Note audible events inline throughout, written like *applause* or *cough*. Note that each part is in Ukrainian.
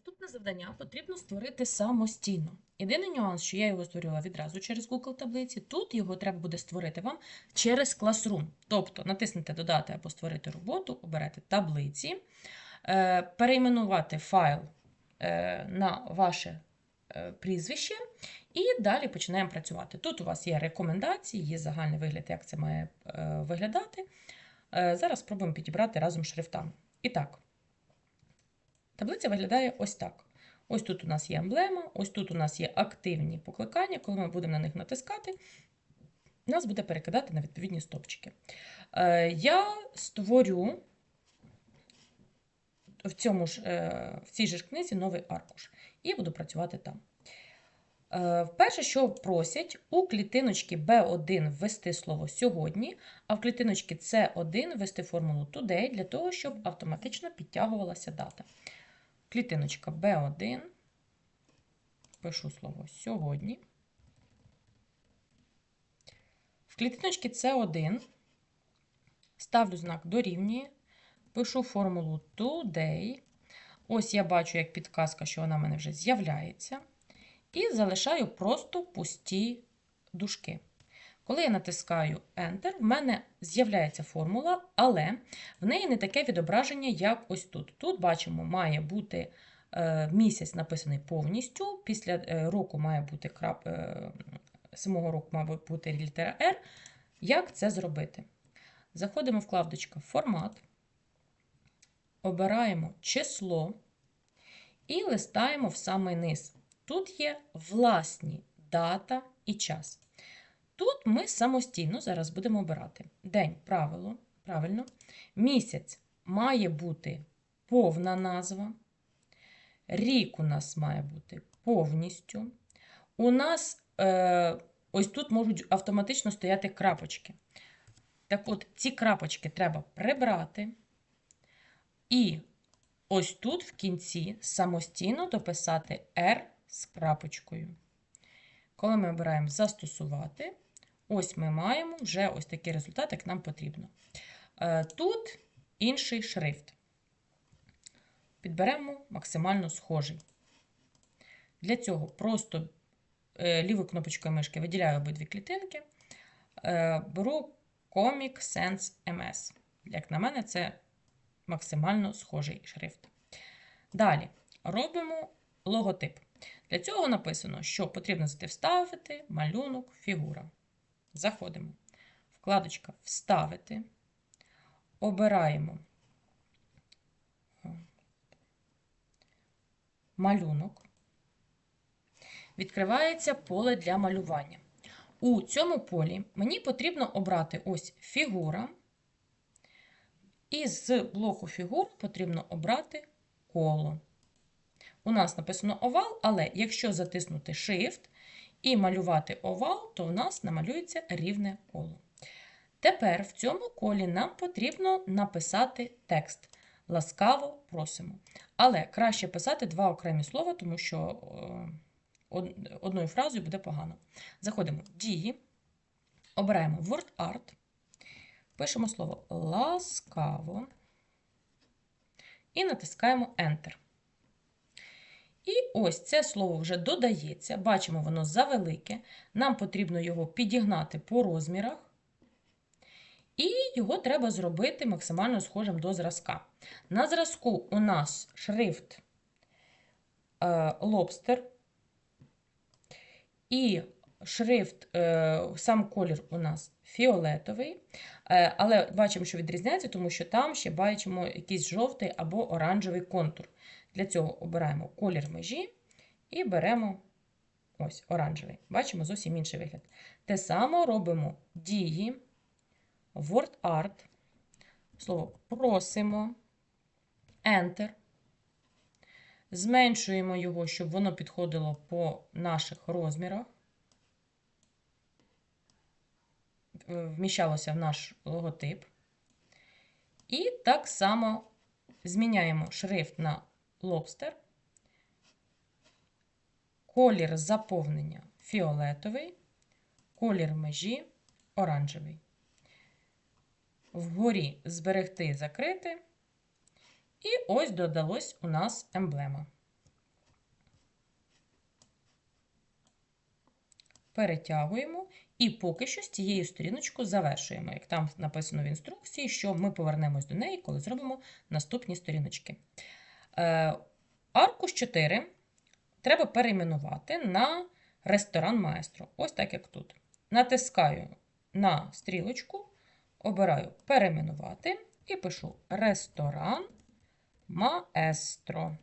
Наступне завдання потрібно створити самостійно. Єдиний нюанс, що я його створила відразу через Google таблиці, тут його треба буде створити вам через Classroom. Тобто натиснете Додати або створити роботу, оберете таблиці, е, перейменувати файл е, на ваше е, прізвище, і далі починаємо працювати. Тут у вас є рекомендації, є загальний вигляд, як це має виглядати. Зараз спробуємо підібрати разом шрифтами. І так. Таблиця виглядає ось так. Ось тут у нас є емблема, ось тут у нас є активні покликання. Коли ми будемо на них натискати, нас буде перекидати на відповідні стопчики. Е, Я створю в, цьому ж, е, в цій же ж книзі новий аркуш і буду працювати там. Е, Перше, що просять, у клітиночки B1 ввести слово сьогодні, а в клітиночки C1 ввести формулу today для того, щоб автоматично підтягувалася дата. Клітиночка B1. Пишу слово сьогодні. В клітиночці C1 ставлю знак дорівнює. Пишу формулу today. Ось я бачу, як підказка, що вона в мене вже з'являється. І залишаю просто пусті дужки. Коли я натискаю Enter, в мене з'являється формула, але в неї не таке відображення, як ось тут. Тут бачимо, має бути е, місяць написаний повністю. Після е, року має бути крап, е, самого року має бути літера R. Як це зробити? Заходимо в вкладочку Формат, обираємо число і листаємо в самий низ. Тут є власні дата і час. Тут ми самостійно зараз будемо обирати день правило, правильно. Місяць має бути повна назва. Рік у нас має бути повністю. У нас е, ось тут можуть автоматично стояти крапочки. Так от, ці крапочки треба прибрати. І ось тут в кінці самостійно дописати R з крапочкою. Коли ми обираємо застосувати, ось ми маємо вже ось такий результат, як нам потрібно. Е, Тут інший шрифт. Підберемо максимально схожий. Для цього просто е, лівою кнопочкою мишки виділяю обидві клітинки. Е, Беру Comic Sans MS. Як на мене, це максимально схожий шрифт. Далі робимо логотип. Для цього написано, що потрібно зайти вставити, малюнок, фігура. Заходимо. Вкладочка Вставити. Обираємо малюнок. Відкривається поле для малювання. У цьому полі мені потрібно обрати ось фігура. І з блоку фігур потрібно обрати коло. У нас написано овал, але якщо затиснути Shift і малювати овал, то у нас намалюється рівне коло. Тепер в цьому колі нам потрібно написати текст. Ласкаво просимо. Але краще писати два окремі слова, тому що одною фразою буде погано. Заходимо в дії, обираємо Word Art, пишемо слово ласкаво і натискаємо Enter. І ось це слово вже додається. Бачимо, воно завелике. Нам потрібно його підігнати по розмірах. І його треба зробити максимально схожим до зразка. На зразку у нас шрифт е, Lobster. І шрифт, е, сам колір у нас фіолетовий. Е, але бачимо, що відрізняється, тому що там ще бачимо якийсь жовтий або оранжевий контур. Для цього обираємо колір межі і беремо ось оранжевий. Бачимо зовсім інший вигляд. Те саме робимо дії, Word Art, слово просимо, Enter. Зменшуємо його, щоб воно підходило по наших розмірах, вміщалося в наш логотип. І так само зміняємо шрифт на лобстер. Колір заповнення фіолетовий, колір межі оранжевий. Вгорі зберегти закрити. І ось додалось у нас емблема. Перетягуємо і поки що з цією сторіночку завершуємо, як там написано в інструкції, що ми повернемось до неї, коли зробимо наступні сторіночки. Е, Аркуш 4 треба перейменувати на ресторан маестро. Ось так, як тут. Натискаю на стрілочку, обираю перейменувати і пишу ресторан маестро.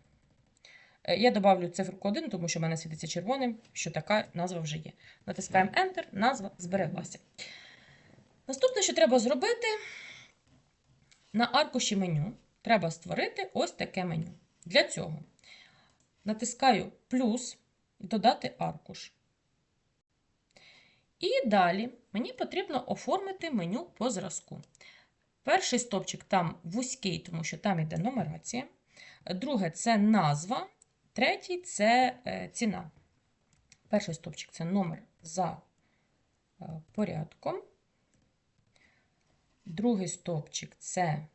Е, Я добавлю циферку 1, тому що в мене світиться червоним, що така назва вже є. Натискаємо Enter, назва збереглася. Наступне, що треба зробити, на аркуші меню треба створити ось таке меню. Для цього натискаю плюс додати аркуш. І далі мені потрібно оформити меню по зразку. Перший стопчик там вузький, тому що там йде нумерація. Друге це назва. Третій це е, ціна. Перший стопчик це номер за е, порядком. Другий стовпчик це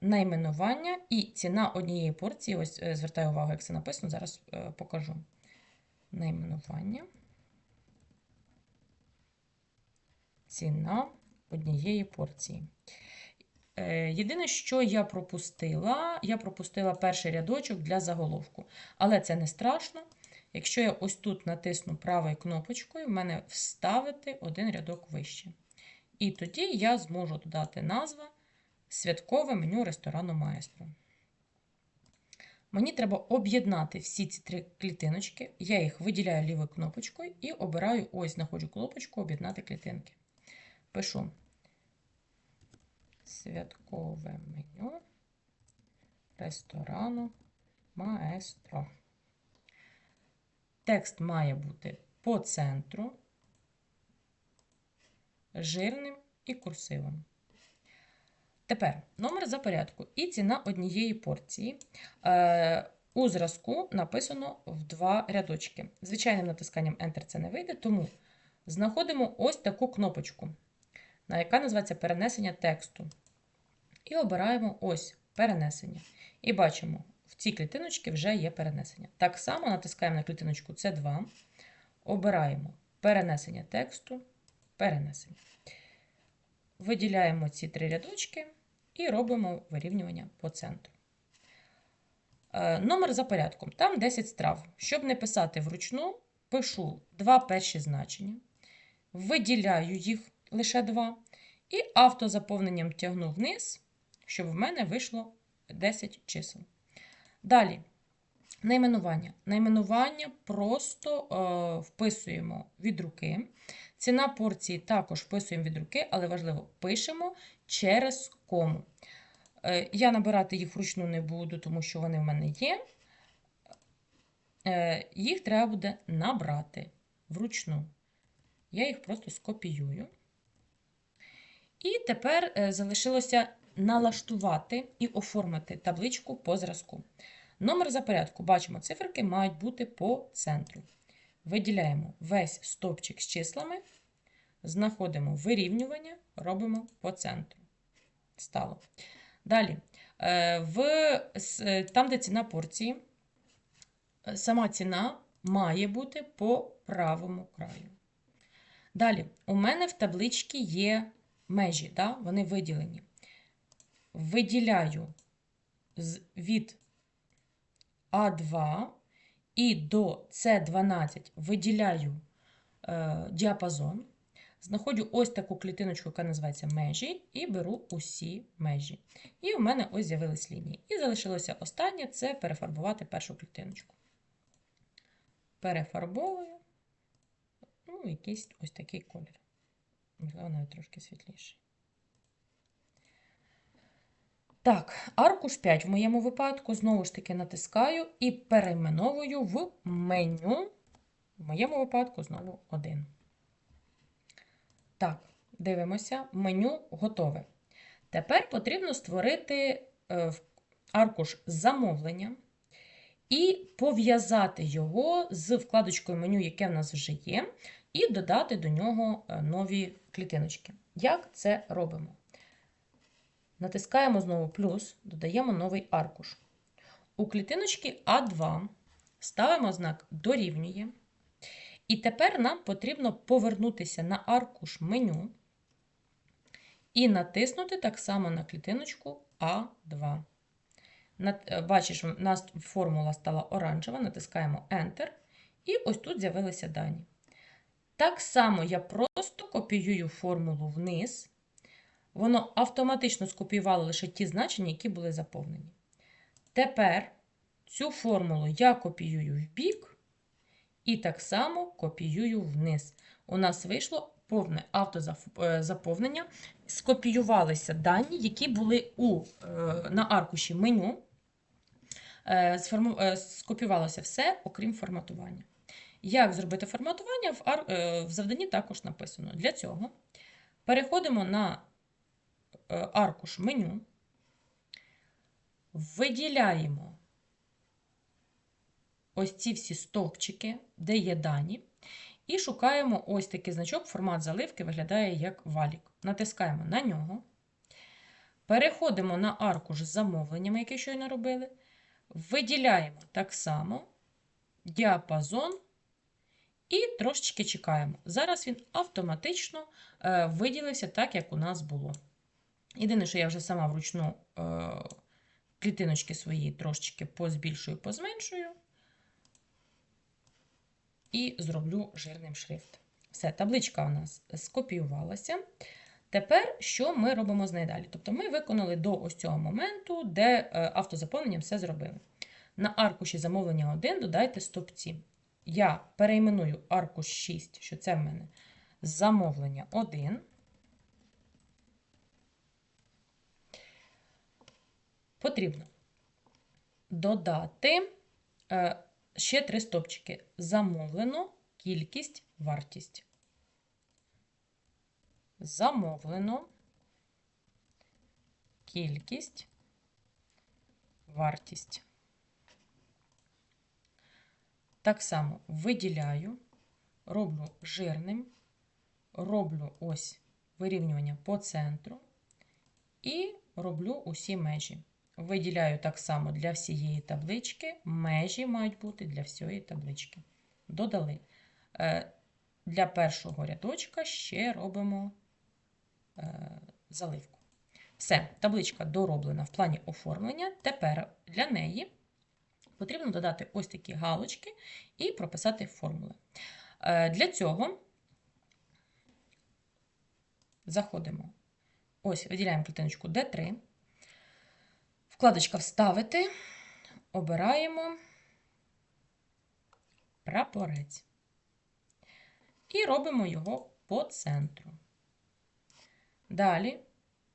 найменування і ціна однієї порції. Ось е, звертаю увагу, як це написано, зараз е, покажу. Найменування. Ціна однієї порції. Е, Єдине, що я пропустила, я пропустила перший рядочок для заголовку. Але це не страшно. Якщо я ось тут натисну правою кнопочкою, в мене вставити один рядок вище. І тоді я зможу додати назва святкове меню ресторану Маестро. Мені треба об'єднати всі ці три клітиночки. Я їх виділяю лівою кнопочкою і обираю, ось знаходжу кнопочку Об'єднати клітинки. Пишу святкове меню ресторану Маестро. Текст має бути по центру, жирним і курсивом. Тепер номер за порядку і ціна однієї порції. Е, у зразку написано в два рядочки. Звичайним натисканням Enter це не вийде, тому знаходимо ось таку кнопочку, на яка називається перенесення тексту. І обираємо ось перенесення. І бачимо, в цій клітиночці вже є перенесення. Так само натискаємо на клітиночку C2, обираємо перенесення тексту, перенесення. Виділяємо ці три рядочки і робимо вирівнювання по центру. Е, Номер за порядком. Там 10 страв. Щоб не писати вручну, пишу два перші значення, виділяю їх лише два, і автозаповненням тягну вниз, щоб в мене вийшло 10 чисел. Далі. Найменування. Найменування просто е, вписуємо від руки. Ціна порції також вписуємо від руки, але важливо, пишемо через кому. Е, я набирати їх вручну не буду, тому що вони в мене є. Е, їх треба буде набрати вручну. Я їх просто скопіюю. І тепер е, залишилося налаштувати і оформити табличку по зразку. Номер за порядку. Бачимо, циферки мають бути по центру. Виділяємо весь стовпчик з числами, знаходимо вирівнювання, робимо по центру. Стало. Далі, е, в, там, де ціна порції, сама ціна має бути по правому краю. Далі, у мене в табличці є межі, да? вони виділені. Виділяю від А2 і до С12 виділяю е, діапазон. Знаходжу ось таку клітиночку, яка називається межі, і беру усі межі. І у мене ось з'явились лінії. І залишилося останнє це перефарбувати першу клітиночку. Перефарбовую ну, якийсь ось такий колір. Можливо, навіть трошки світліший. Так, аркуш 5 в моєму випадку знову ж таки натискаю і перейменовую в меню. В моєму випадку знову 1. Так, дивимося, меню готове. Тепер потрібно створити е, аркуш замовлення і пов'язати його з вкладочкою меню, яке в нас вже є, і додати до нього е, нові клітиночки. Як це робимо? Натискаємо знову плюс, додаємо новий аркуш. У клітиночці А2 ставимо знак дорівнює. І тепер нам потрібно повернутися на аркуш меню і натиснути так само на клітиночку А2. Е, Бачиш, у нас формула стала оранжева, натискаємо Enter, і ось тут з'явилися дані. Так само я просто копіюю формулу вниз. Воно автоматично скопіювало лише ті значення, які були заповнені. Тепер цю формулу я копіюю в бік і так само копіюю вниз. У нас вийшло повне автозаповнення. Скопіювалися дані, які були у, е, на аркуші меню. Е, е, Скопіювалося все, окрім форматування. Як зробити форматування в, е, завданні також написано. Для цього переходимо на е, аркуш меню, виділяємо ось ці всі стовпчики, де є дані, і шукаємо ось такий значок, формат заливки виглядає як валік. Натискаємо на нього. Переходимо на аркуш з замовленнями, які щойно робили. Виділяємо так само діапазон і трошечки чекаємо. Зараз він автоматично е, виділився так, як у нас було. Єдине, що я вже сама вручну е, клітиночки свої трошечки позбільшую, позменшую і зроблю жирним шрифт. Все, табличка у нас скопіювалася. Тепер що ми робимо з нею далі? Тобто ми виконали до ось цього моменту, де е, автозаповненням все зробили. На аркуші замовлення 1 додайте стопці. Я перейменую аркуш 6, що це в мене замовлення 1. Потрібно додати е, ще три стопчики. Замовлено, кількість, вартість. Замовлено, кількість, вартість. Так само виділяю, роблю жирним, роблю ось вирівнювання по центру і роблю усі межі. Виділяю так само для всієї таблички. Межі мають бути для всієї таблички. Додали. Е, Для першого рядочка ще робимо е, заливку. Все, табличка дороблена в плані оформлення. Тепер для неї потрібно додати ось такі галочки і прописати формули. Е, Для цього заходимо, ось, виділяємо клітиночку D3, вкладочка Вставити, обираємо прапорець і робимо його по центру. Далі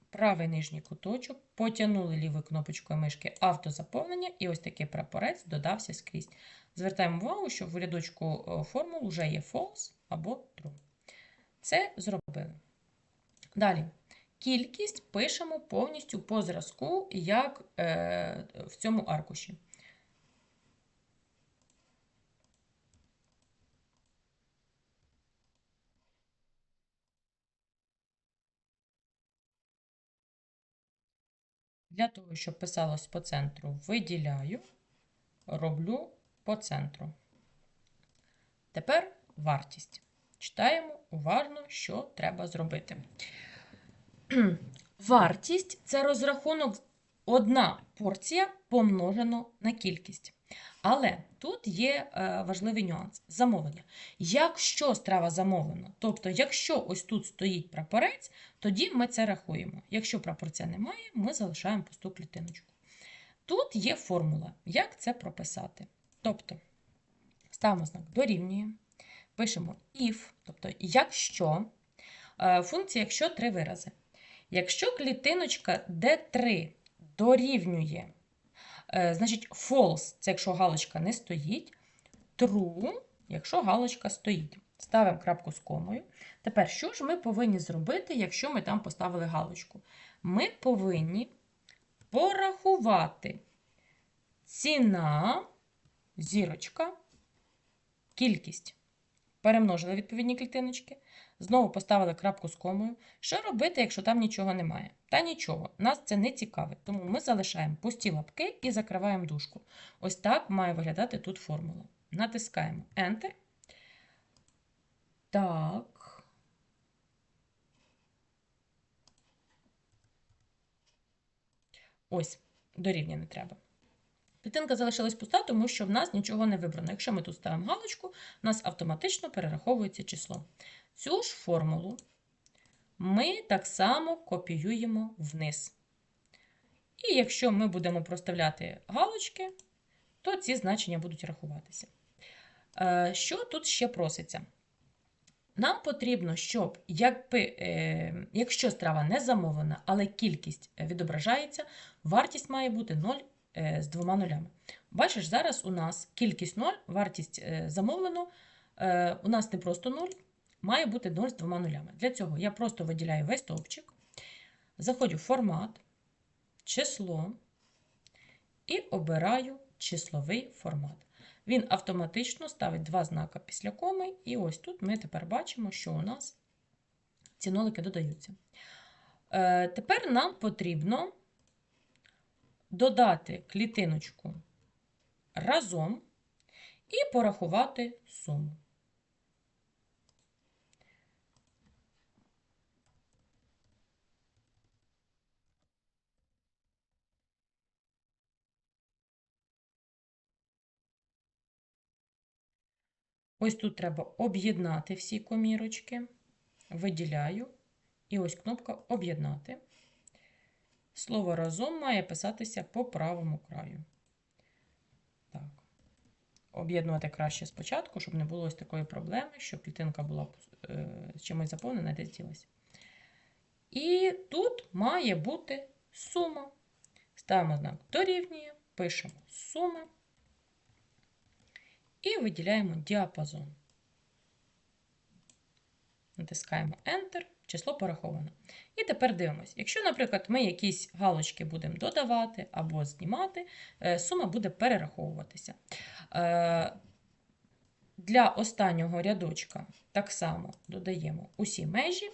правий нижній куточок, потягнули лівою кнопочкою мишки автозаповнення, і ось такий прапорець додався скрізь. Звертаємо увагу, що в рядочку е, формул вже є false або true. Це зробили. Далі. Кількість пишемо повністю по зразку, як е, в цьому аркуші. Для того, щоб писалось по центру, виділяю, роблю по центру. Тепер вартість. Читаємо уважно, що треба зробити. *clears throat* Вартість це розрахунок одна порція помножено на кількість. Але тут є е, важливий нюанс замовлення. Якщо страва замовлена, тобто, якщо ось тут стоїть прапорець, тоді ми це рахуємо. Якщо прапорця немає, ми залишаємо пусту клітиночку. Тут є формула, як це прописати. Тобто, ставимо знак дорівнює, пишемо if, тобто, якщо е, функція, якщо три вирази. Якщо клітиночка D3 дорівнює, е, значить false це якщо галочка не стоїть, true, якщо галочка стоїть. Ставимо крапку з комою. Тепер, що ж ми повинні зробити, якщо ми там поставили галочку? Ми повинні порахувати ціна, зірочка, кількість. Перемножили відповідні клітиночки. Знову поставили крапку з комою. Що робити, якщо там нічого немає? Та нічого, нас це не цікавить, тому ми залишаємо пусті лапки і закриваємо дужку. Ось так має виглядати тут формула. Натискаємо Enter. Так. Ось, дорівнює не треба. Клітинка залишилась пуста, тому що в нас нічого не вибрано. Якщо ми тут ставимо галочку, у нас автоматично перераховується число. Цю ж формулу ми так само копіюємо вниз. І якщо ми будемо проставляти галочки, то ці значення будуть рахуватися. Е, Що тут ще проситься? Нам потрібно, щоб якби, е, якщо страва не замовлена, але кількість відображається, вартість має бути 0 е, з двома нулями. Бачиш, зараз у нас кількість 0, вартість замовлено, у нас не просто 0, має бути 0 з двома нулями. Для цього я просто виділяю весь стовпчик, заходжу в формат, число і обираю числовий формат. Він автоматично ставить два знака після коми, і ось тут ми тепер бачимо, що у нас ці нолики додаються. Е, тепер нам потрібно додати клітиночку разом і порахувати суму. Ось тут треба об'єднати всі комірочки. Виділяю. І ось кнопка Об'єднати. Слово разом має писатися по правому краю. Так. Об'єднувати краще спочатку, щоб не було ось такої проблеми, щоб клітинка була е, чимось заповнена, десь ділася. І тут має бути сума. Ставимо знак дорівнює, пишемо сума і виділяємо діапазон. Натискаємо Enter, число пораховано. І тепер дивимося. Якщо, наприклад, ми якісь галочки будемо додавати або знімати, е, сума буде перераховуватися. Е, для останнього рядочка так само додаємо усі межі,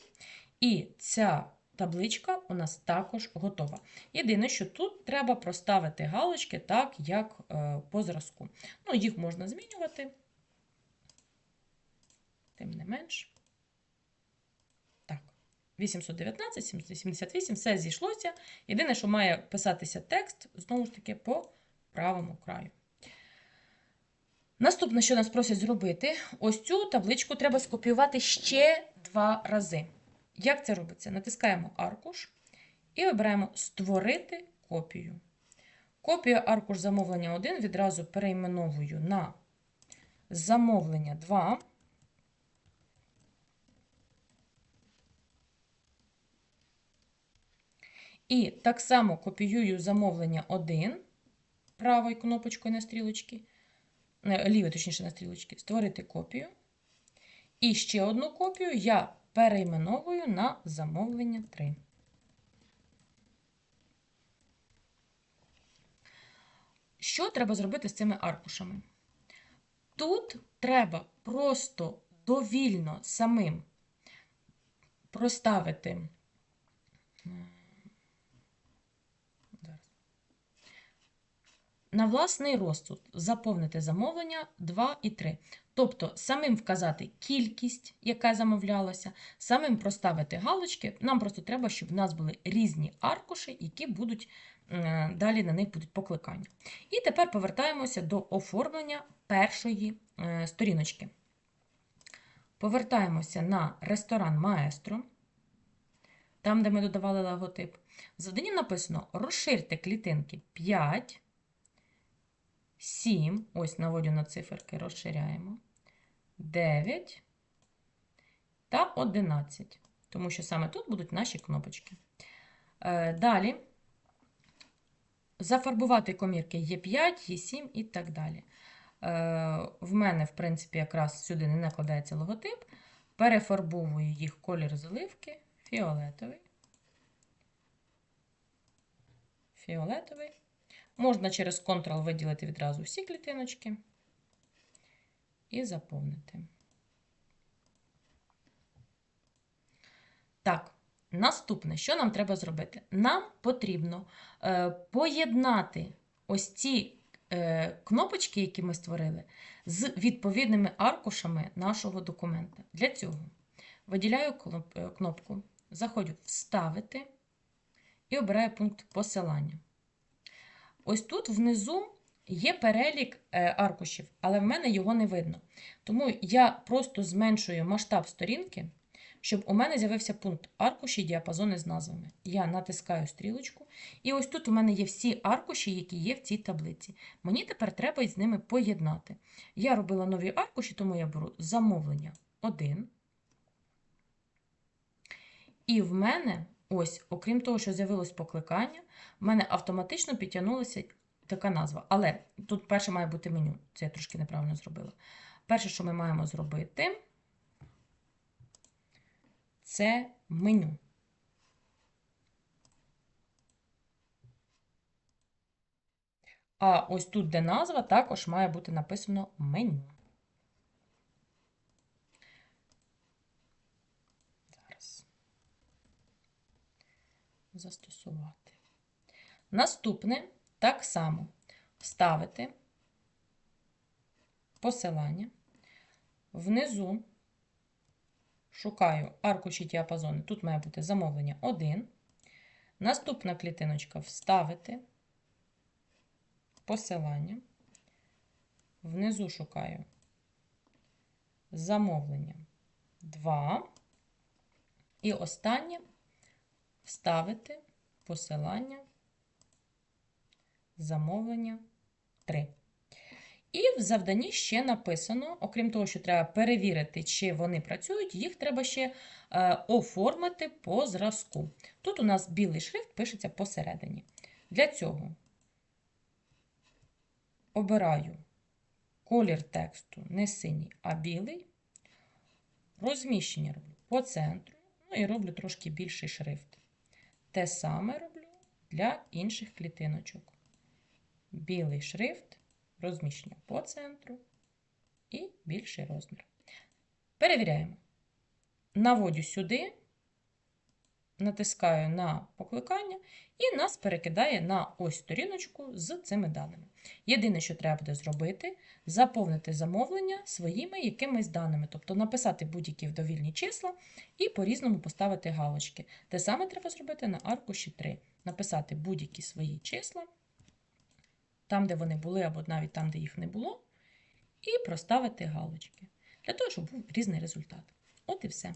і ця табличка у нас також готова. Єдине, що тут треба проставити галочки так, як е, по зразку. Ну, їх можна змінювати, тим не менш. Так, 819, 78, все зійшлося. Єдине, що має писатися текст, знову ж таки, по правому краю. Наступне, що нас просять зробити, ось цю табличку треба скопіювати ще два рази. Як це робиться? Натискаємо аркуш і вибираємо Створити копію. Копію аркуш замовлення 1 відразу перейменовую на замовлення 2. І так само копіюю замовлення 1 правою кнопочкою на стрілочці, лівою, точніше, на стрілочці, створити копію. І ще одну копію я перейменовую на замовлення 3. Що треба зробити з цими аркушами? Тут треба просто довільно самим проставити на власний розсуд заповнити замовлення 2 і 3. Тобто самим вказати кількість, яка замовлялася, самим проставити галочки. Нам просто треба, щоб в нас були різні аркуші, які будуть далі на них будуть покликання. І тепер повертаємося до оформлення першої е, сторіночки. Повертаємося на ресторан Маестро, там, де ми додавали логотип. В завданні написано: розширте клітинки 5. 7, ось наводю на циферки, розширяємо, 9 та 11, тому що саме тут будуть наші кнопочки. Е, далі зафарбувати комірки є 5, є 7 і так далі. Е, в мене, в принципі, якраз сюди не накладається логотип. Перефарбовую їх колір заливки, фіолетовий. Фіолетовий. Можна через Ctrl виділити відразу всі клітиночки і заповнити. Так, наступне, що нам треба зробити? Нам потрібно е, поєднати ось ці е, кнопочки, які ми створили, з відповідними аркушами нашого документа. Для цього виділяю е, кнопку, заходжу Вставити і обираю пункт посилання. Ось тут внизу є перелік е, аркушів, але в мене його не видно. Тому я просто зменшую масштаб сторінки, щоб у мене з'явився пункт аркуші діапазони з назвами. Я натискаю стрілочку, і ось тут у мене є всі аркуші, які є в цій таблиці. Мені тепер треба з ними поєднати. Я робила нові аркуші, тому я беру замовлення 1. І в мене, ось, окрім того, що з'явилось покликання, в мене автоматично підтягнулася така назва. Але тут перше має бути меню. Це я трошки неправильно зробила. Перше, що ми маємо зробити, це меню. А ось тут, де назва, також має бути написано меню. Зараз. Застосувати. Наступне так само вставити посилання. Внизу шукаю аркуші діапазони. Тут має бути замовлення 1. Наступна клітиночка вставити посилання. Внизу шукаю замовлення 2. І останнє вставити посилання замовлення 3. І в завданні ще написано, окрім того, що треба перевірити, чи вони працюють, їх треба ще е, оформити по зразку. Тут у нас білий шрифт пишеться посередині. Для цього обираю колір тексту не синій, а білий. Розміщення роблю по центру, ну і роблю трошки більший шрифт. Те саме роблю для інших клітиночок. Білий шрифт, розміщення по центру і більший розмір. Перевіряємо. Наводю сюди, натискаю на покликання, і нас перекидає на ось сторіночку з цими даними. Єдине, що треба буде зробити, заповнити замовлення своїми якимись даними, тобто написати будь-які довільні числа і по-різному поставити галочки. Те саме треба зробити на аркуші 3. Написати будь-які свої числа, там, де вони були, або навіть там, де їх не було, і проставити галочки, для того, щоб був різний результат. От і все.